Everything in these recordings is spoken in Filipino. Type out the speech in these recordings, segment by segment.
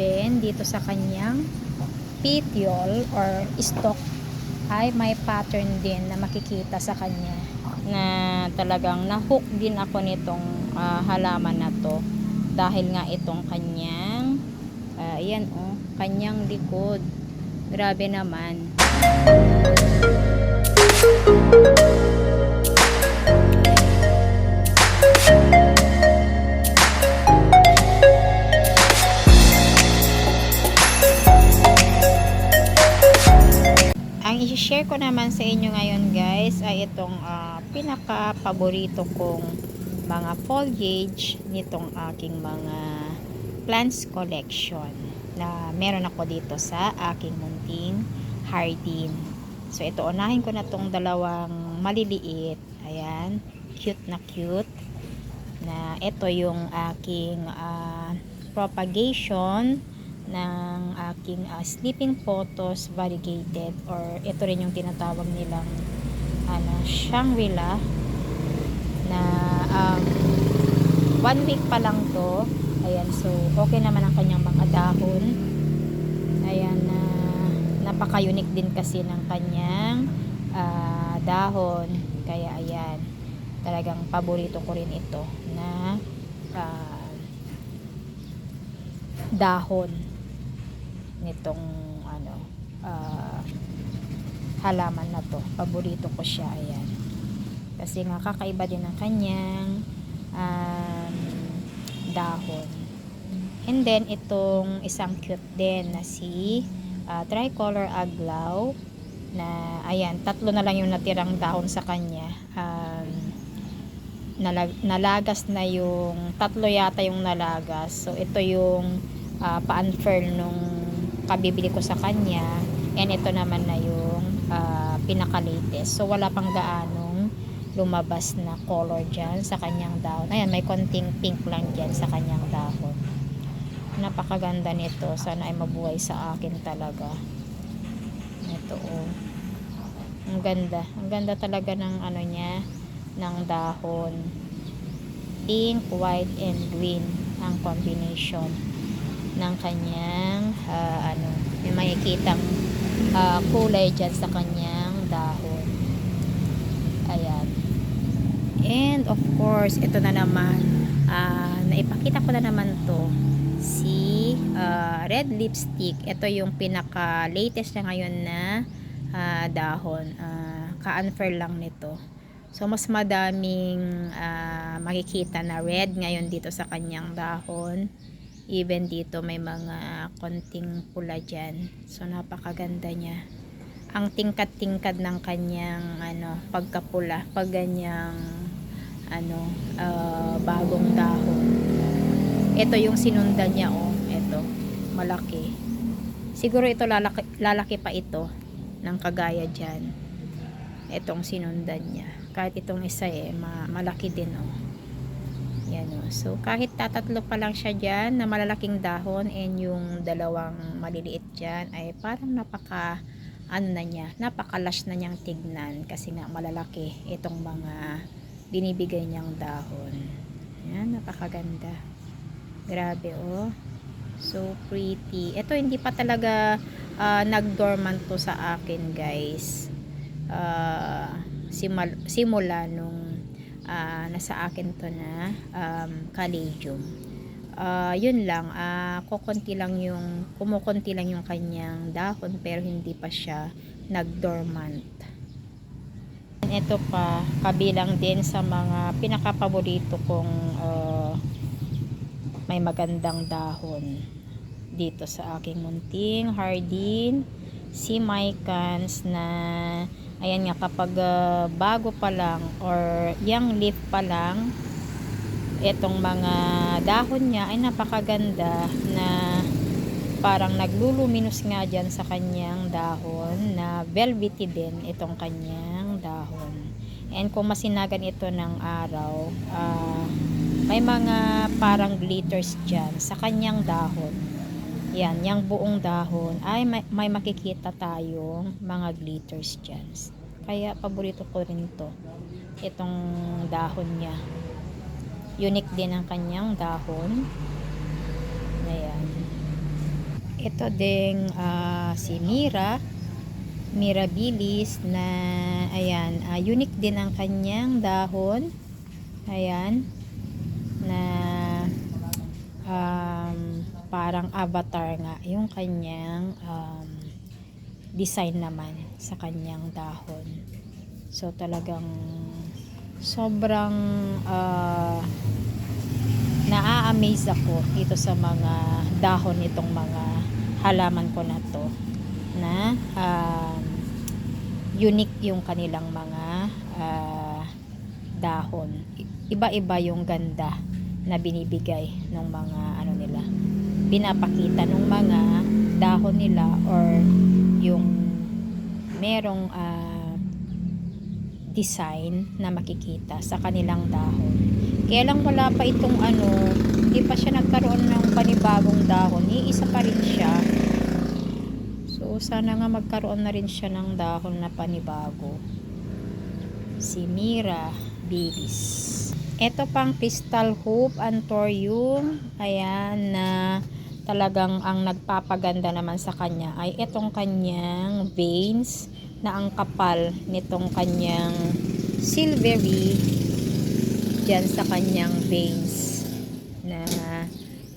even dito sa kanyang petiole or stalk ay may pattern din na makikita sa kanya na talagang nahook din ako nitong ah, halaman na to dahil nga itong kanyang ah, ayan oh kanyang likod. Grabe naman Ang i-share ko naman sa inyo ngayon guys ay itong ah, pinaka-paborito kong mga foliage nitong aking mga plants collection na meron ako dito sa aking munting hardin. So ito unahin ko na tong dalawang maliliit. Ayan, cute na cute. Na ito yung aking ah, propagation ng aking ah, sleeping photos variegated or ito rin yung tinatawag nilang ano, Shangri-La na um, one week pa lang to. Ayan so okay naman ang kanyang mga dahon. Ayan na napaka-unique din kasi ng kanyang ah, dahon. Kaya ayan talagang paborito ko rin ito na ah, dahon nitong ano ah, halaman na to. Paborito ko siya ayan. Kasi nga kakaiba din ang kanyang um, dahon. And then itong isang cute din na si ah, tricolor aglaw na ayan tatlo na lang yung natirang dahon sa kanya. Um, nalag, nalagas na yung tatlo yata yung nalagas. So ito yung uh, pa-unfurl nung kabibili ko sa kanya. And ito naman na yung uh, pinaka-latest. So wala pang gaanong lumabas na color dyan sa kanyang dahon. Ayan may konting pink lang dyan sa kanyang dahon. Napakaganda nito. Sana ay mabuhay sa akin talaga. Ito oh. Ang ganda. Ang ganda talaga ng ano niya ng dahon. Pink, white, and green ang combination ng kanyang ah, ano, may makikitang ah, kulay dyan sa kanyang dahon. Ayan. And of course ito na naman ah, naipakita ko na naman to si ah, red lipstick. Ito yung pinaka latest na ngayon na ah, dahon. Ah, ka-unfurl lang nito. So, mas madaming ah, makikita na red ngayon dito sa kanyang dahon. Even dito may mga konting pula dyan. So, napakaganda niya. Ang tingkad-tingkad ng kanyang ano, pagkapula, pag ganyang ano, ah, bagong dahon. Ito yung sinundan niya, oh. Ito, malaki. Siguro ito lalaki, lalaki pa ito ng kagaya dyan. Itong sinundan niya kahit itong isa eh ma malaki din oh yan oh. So kahit tatatlo pa lang siya dyan na malalaking dahon and yung dalawang maliliit dyan ay parang napaka ano na niya napakalash na niyang tignan kasi nga malalaki itong mga binibigay niyang dahon. Yan napakaganda. Grabe oh. So pretty. Ito hindi pa talaga ah, nag-dormant to sa akin guys. Ah simal, simula nung ah, nasa akin to na um, caladium. Ah, yun lang, ah, kukunti lang yung, kumukunti lang yung kanyang dahon pero hindi pa siya nag-dormant. Ito pa, kabilang din sa mga pinakapaborito kong ah, may magandang dahon dito sa aking munting hardin si mycans na ayan nga kapag ah, bago pa lang or young leaf pa lang itong mga dahon niya ay napakaganda na parang nagluluminous nga dyan sa kanyang dahon na velvety din itong kanyang dahon. And kung masinagan ito ng araw ah, may mga parang glitters dyan sa kanyang dahon yan, yung buong dahon ay may, may makikita tayong mga glitters dyan. Kaya paborito ko rin to. Itong dahon niya. Unique din ang kanyang dahon. Ayan. ito ding ah, si Mira Mirabilis na ayan, ah, unique din ang kanyang dahon. Ayan na um, parang avatar nga yung kanyang um, design naman sa kanyang dahon. So talagang sobrang uh, naa-amaze ako dito sa mga dahon nitong mga halaman ko na to na um, unique yung kanilang mga ah, dahon. Iba-iba yung ganda na binibigay ng mga ano nila. Pinapakita ng mga dahon nila or yung merong ah, design na makikita sa kanilang dahon. Kaya lang wala pa itong ano, hindi pa siya nagkaroon ng panibagong dahon. Iisa pa rin siya. So, sana nga magkaroon na rin siya ng dahon na panibago. Si Mira Bilis. Ito pang Crystal Hope Antorium. Ayan na talagang ang nagpapaganda naman sa kanya ay itong kanyang veins na ang kapal nitong kanyang silvery dyan sa kanyang veins na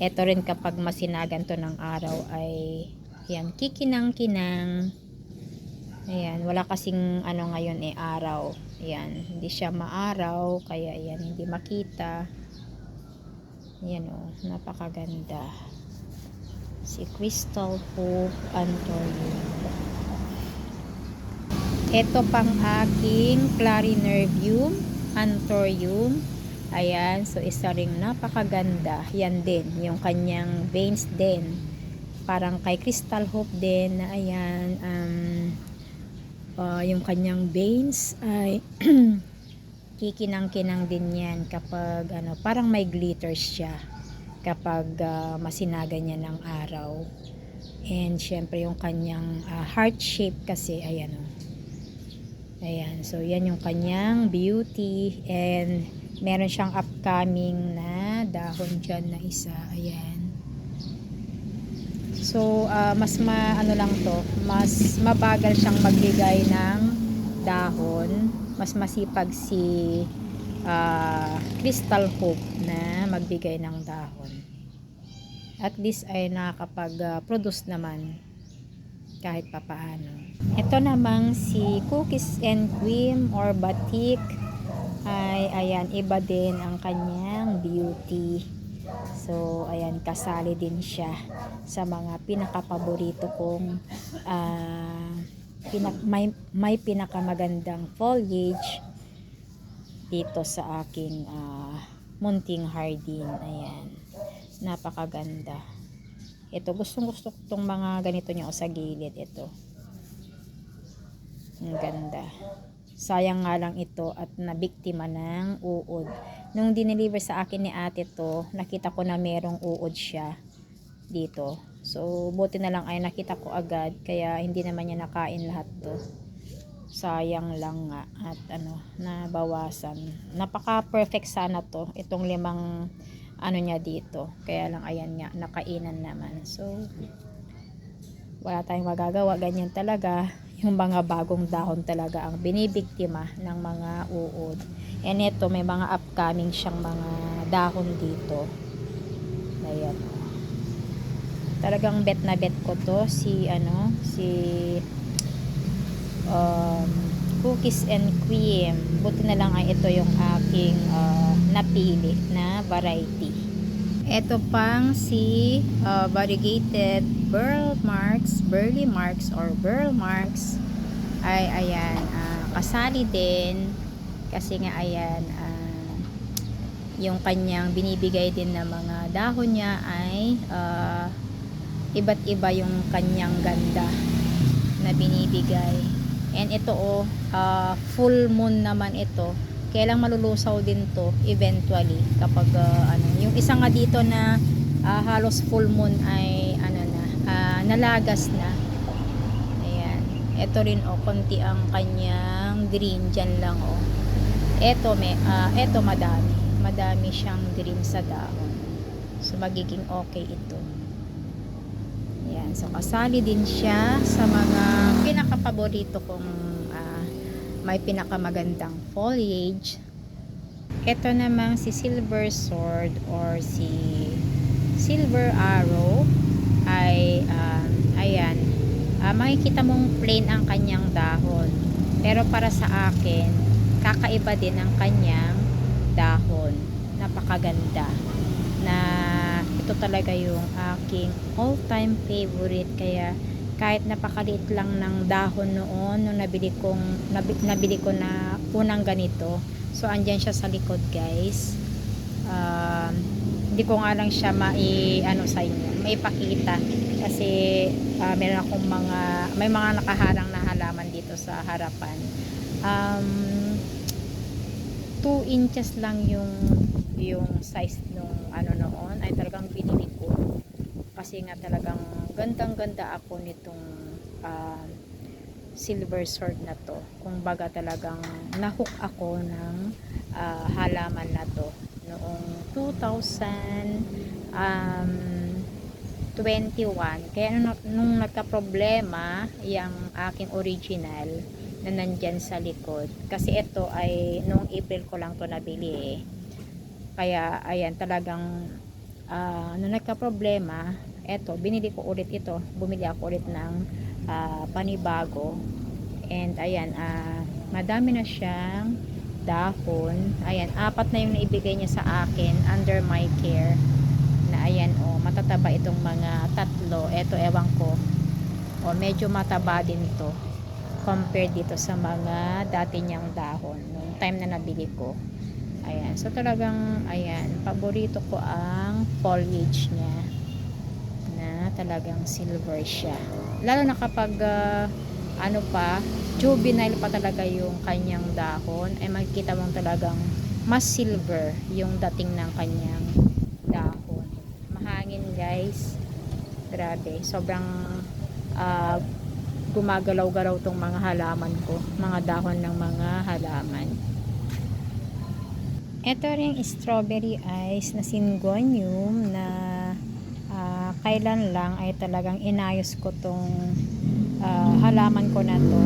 eto rin kapag masinagan to ng araw ay yan kikinang-kinang. Ayan wala kasing ano ngayon eh araw. Yan hindi siya maaraw kaya yan hindi makita. Yan o napakaganda si Crystal Hope Antonio. Ito pang aking clarinervium anthurium ayan so isa ring napakaganda. Yan din yung kanyang veins din. Parang kay Crystal Hope din na ayan um, uh, yung kanyang veins ay kikinang-kinang din yan kapag ano parang may glitters siya kapag uh, masinaga niya ng araw and syempre yung kanyang uh, heart shape kasi ayan oh. Ayan, so yan yung kanyang beauty and meron siyang upcoming na dahon dyan na isa. Ayan. So, ah, mas ma, ano lang to, mas mabagal siyang magbigay ng dahon. Mas masipag si ah, Crystal Hope na magbigay ng dahon. At least ay nakakapag-produce naman kahit papaano. Ito namang si Cookies and Cream or Batik ay ayan, iba din ang kanyang beauty. So, ayan, kasali din siya sa mga pinakapaborito kong ah, pinak may, may pinakamagandang foliage dito sa aking ah, munting hardin. Ayan, napakaganda. Ito, gustong gusto itong mga ganito niya o sa gilid. Ito. Ang ganda. Sayang nga lang ito at nabiktima ng uod. Nung dineliver sa akin ni ate to, nakita ko na merong uod siya dito. So, buti na lang ay nakita ko agad. Kaya hindi naman niya nakain lahat to. Sayang lang nga. At ano, nabawasan. Napaka-perfect sana to. Itong limang ano niya dito. Kaya lang ayan nga, nakainan naman. So, wala tayong magagawa. Ganyan talaga. Yung mga bagong dahon talaga ang binibiktima ng mga uod. And ito, may mga upcoming siyang mga dahon dito. Ayan. Talagang bet na bet ko to si ano, si um, cookies and cream. Buti na lang ay ito yung aking uh, napili na variety. Ito pang si uh, variegated burl marks, burley marks or burl marks ay ayan, uh, kasali din kasi nga ayan uh, yung kanyang binibigay din na mga dahon niya ay uh, iba't iba yung kanyang ganda na binibigay and ito oh, uh, full moon naman ito. Kailang malulusaw din to eventually kapag uh, ano yung isa nga dito na uh, halos full moon ay ano na uh, nalagas na. Ayan. Ito rin oh konti ang kanyang green dyan lang oh. Eto may uh, eto madami. Madami siyang green sa dahon. So magiging okay ito ayan. So kasali din siya sa mga pinakapaborito kong ah, may pinakamagandang foliage. Ito namang si Silver Sword or si Silver Arrow ay um, ayan. Ah, makikita mong plain ang kanyang dahon. Pero para sa akin kakaiba din ang kanyang dahon. Napakaganda. na ito talaga yung aking all time favorite. Kaya kahit napakaliit lang ng dahon noon nung nabili kong nabi, nabili ko na unang ganito so andyan siya sa likod guys. Um, hindi ko nga lang siya mai ano sa inyo maipakita. Kasi ah, meron akong mga may mga nakaharang na halaman dito sa harapan. Um 2 inches lang yung yung size nung ano noon. Ay talagang binili ko. Kasi nga talagang gandang ganda ako nitong ah, silver sword na to. Kung baga talagang nahook ako ng ah, halaman na to. Noong 2000 um, 21 kaya nung, nung nagka-problema yung aking original na nandyan sa likod. Kasi ito ay noong April ko lang to nabili eh. Kaya ayan talagang ah, nung nagka-problema eto binili ko ulit ito. Bumili ako ulit ng ah, panibago. And ayan ah, madami na siyang dahon. Ayan apat na yung naibigay niya sa akin under my care. Na ayan o matataba itong mga tatlo. Eto ewan ko. O medyo mataba din to compared dito sa mga dati niyang dahon nung time na nabili ko. Ayan so talagang ayan paborito ko ang foliage niya na talagang silver siya. Lalo na kapag ah, ano pa juvenile pa talaga yung kanyang dahon ay makikita mong talagang mas silver yung dating ng kanyang dahon. Mahangin guys. Grabe sobrang ah, gumagalaw-galaw tong mga halaman ko mga dahon ng mga halaman. Ito ring strawberry ice na syngonium na ah, kailan lang ay talagang inayos ko tong ah, halaman ko na to.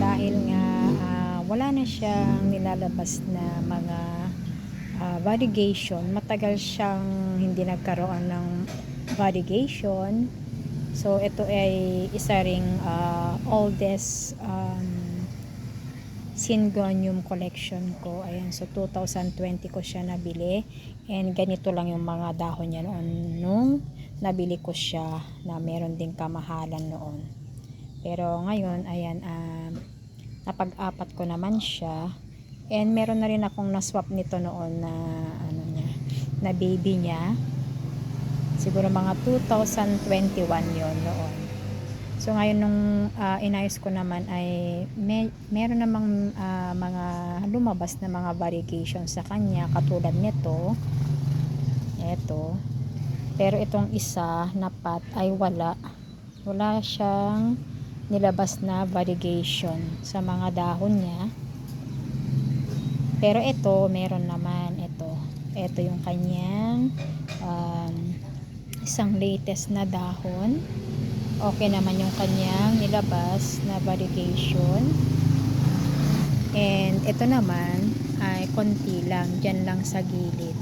Dahil nga ah, wala na siyang nilalabas na mga ah, variegation. Matagal siyang hindi nagkaroon ng variegation so ito ay isa ring ah, oldest um, Syngonium collection ko. Ayan, so 2020 ko siya nabili. And ganito lang yung mga dahon niya noon nung nabili ko siya na meron ding kamahalan noon. Pero ngayon, ayan, um, napag-apat ko naman siya. And meron na rin akong na-swap nito noon na ano niya, na baby niya. Siguro mga 2021 yon noon. So ngayon nung ah, inayos ko naman ay may, meron namang ah, mga lumabas na mga variegation sa kanya katulad nito. Ito. Pero itong isa na pot ay wala. Wala siyang nilabas na variegation sa mga dahon niya. Pero ito meron naman ito. Ito yung kanyang um, isang latest na dahon. Okay naman yung kanyang nilabas na variegation. And ito naman ay konti lang dyan lang sa gilid.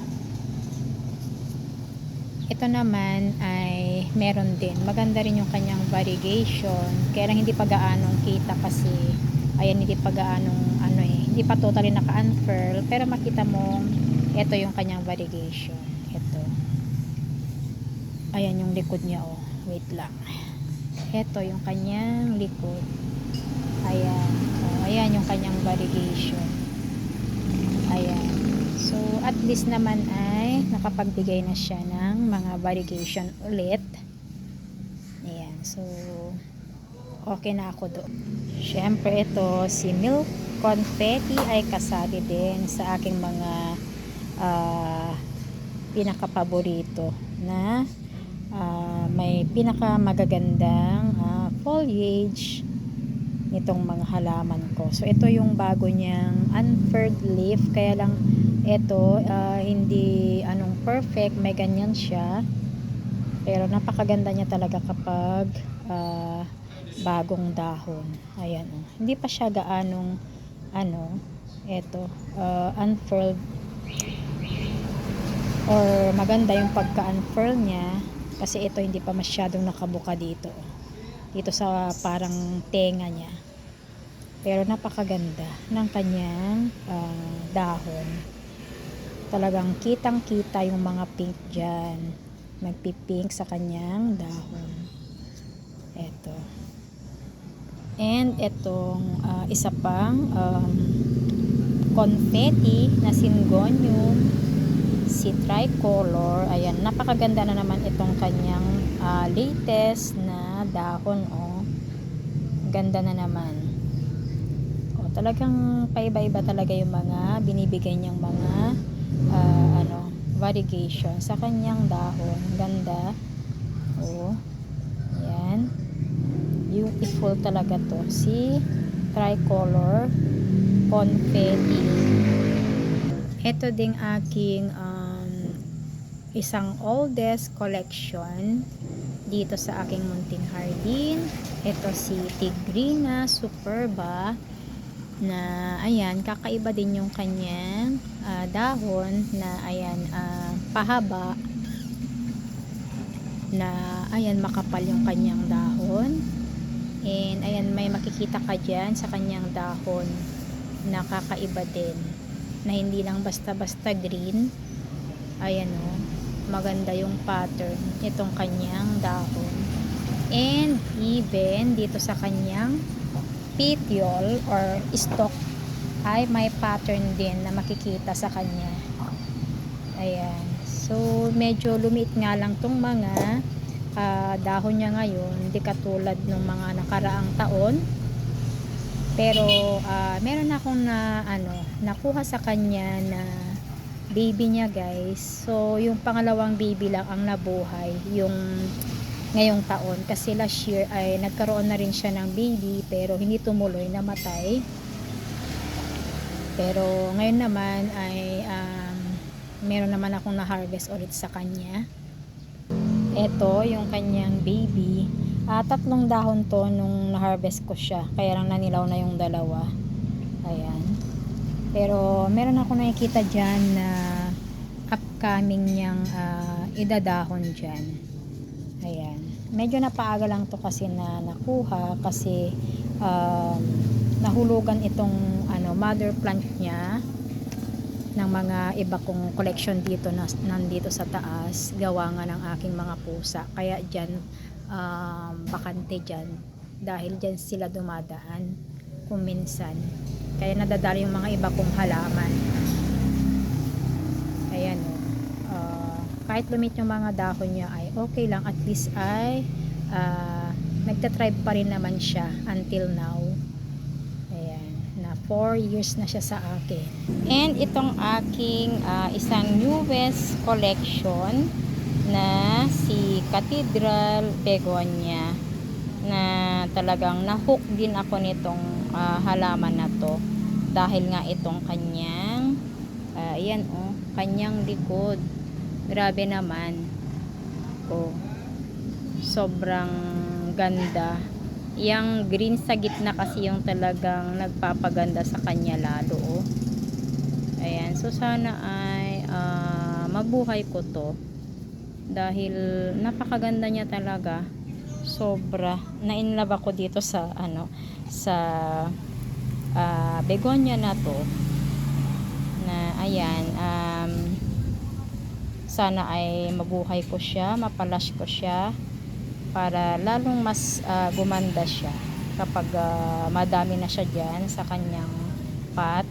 Ito naman ay meron din. Maganda rin yung kanyang variegation. Kaya lang hindi pa gaanong kita kasi ayan hindi pa gaanong ano eh hindi pa totally naka unfurl pero makita mo ito yung kanyang variegation. Ito ayan yung likod niya oh. Wait lang. Ito yung kanyang likod. Ayan oh, ayan yung kanyang variegation ayan. So at least naman ay nakapagbigay na siya ng mga variegation ulit. Ayan so okay na ako doon syempre ito si milk confetti ay kasali din sa aking mga ah, pinakapaborito na ah, may pinaka magagandang ah, foliage nitong mga halaman ko. So ito yung bago niyang unfurled leaf kaya lang ito ah, hindi anong perfect, may ganyan siya. Pero napakaganda niya talaga kapag ah, bagong dahon. Ayan oh. Hindi pa siya gaanong ano, eto, uh, unfurled or maganda yung pagka-unfurl niya kasi ito hindi pa masyadong nakabuka dito. Dito sa parang tenga niya. Pero napakaganda ng kanyang ah, dahon. Talagang kitang kita yung mga pink dyan. Nagpipink sa kanyang dahon. Eto. And etong ah, isa pang um, confetti na syngonium si tricolor. Ayan napakaganda na naman itong kanyang ah, latest na dahon oh. Ganda na naman. Oh talagang paiba-iba talaga yung mga binibigay niyang mga ah, ano variegation sa kanyang dahon. Ganda. Oh ayan. Beautiful talaga to. Si tricolor confetti. Ito ding aking um, isang oldest collection dito sa aking munting hardin. Ito si Tigrina Superba na ayan, kakaiba din yung kanyang ah, dahon na ayan, ah, pahaba na ayan, makapal yung kanyang dahon. And ayan, may makikita ka dyan sa kanyang dahon na kakaiba din na hindi lang basta-basta green ayan o maganda yung pattern itong kanyang dahon. And even dito sa kanyang petiole or stalk ay may pattern din na makikita sa kanya. Ayan. So medyo lumit nga lang tong mga ah, dahon niya ngayon. Hindi katulad ng mga nakaraang taon. Pero ah, meron akong na ano, nakuha sa kanya na baby niya guys. So yung pangalawang baby lang ang nabuhay yung ngayong taon kasi last year ay nagkaroon na rin siya ng baby pero hindi tumuloy namatay. Pero ngayon naman ay um, meron naman akong na-harvest ulit sa kanya. Ito yung kanyang baby Ah, tatlong dahon to nung na-harvest ko siya. Kaya lang nanilaw na yung dalawa. Ayan. Pero meron ako nakikita dyan na upcoming niyang ah, idadahon dyan. Ayan. Medyo napaaga lang to kasi na nakuha kasi um, nahulugan itong ano, mother plant niya ng mga iba kong collection dito na nandito sa taas gawa nga ng aking mga pusa kaya dyan um, bakante dyan dahil dyan sila dumadaan kung minsan kaya nadadali yung mga iba kong halaman. Ayan o uh, kahit lumit yung mga dahon niya ay okay lang. At least ay uh, nagtatribe pa rin naman siya until now. Ayan na 4 years na siya sa akin. And itong aking uh, isang newest collection na si Cathedral Begonia na talagang nahook din ako nitong uh, halaman na to dahil nga itong kanyang uh, yan oh, kanyang likod. Grabe naman. Oh, sobrang ganda. Yung green sa gitna kasi yung talagang nagpapaganda sa kanya lalo oh. ayan so sana ay uh, mabuhay ko to dahil napakaganda niya talaga sobra na-inlove ako dito sa ano sa uh, begonia na to. Na ayan um, sana ay mabuhay ko siya mapalash ko siya para lalong mas uh, gumanda siya kapag uh, madami na siya dyan sa kanyang pot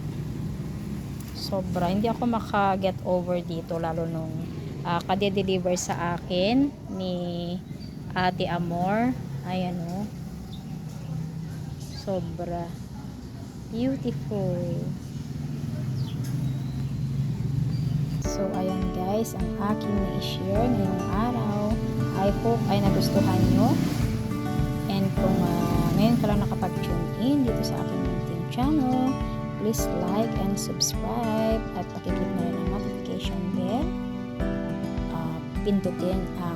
sobra. Hindi ako maka get over dito lalo nung uh, kade-deliver sa akin ni Ate Amor. Ayan o oh. sobra. Beautiful. So ayan guys ang aking na-share ngayong araw. I hope ay nagustuhan nyo. And kung uh, ngayon ka lang nakapag-tune in dito sa aking munting channel please like and subscribe at pakiclick na rin ang notification bell. Pindutin ang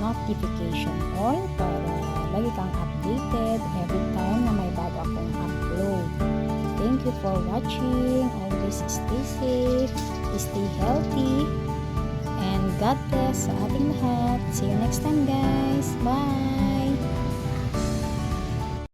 notification all para lagi kang updated every time na may bago akong upload. Thank you for watching. Always stay safe, stay healthy, and God bless sa ating lahat. See you next time guys. Bye!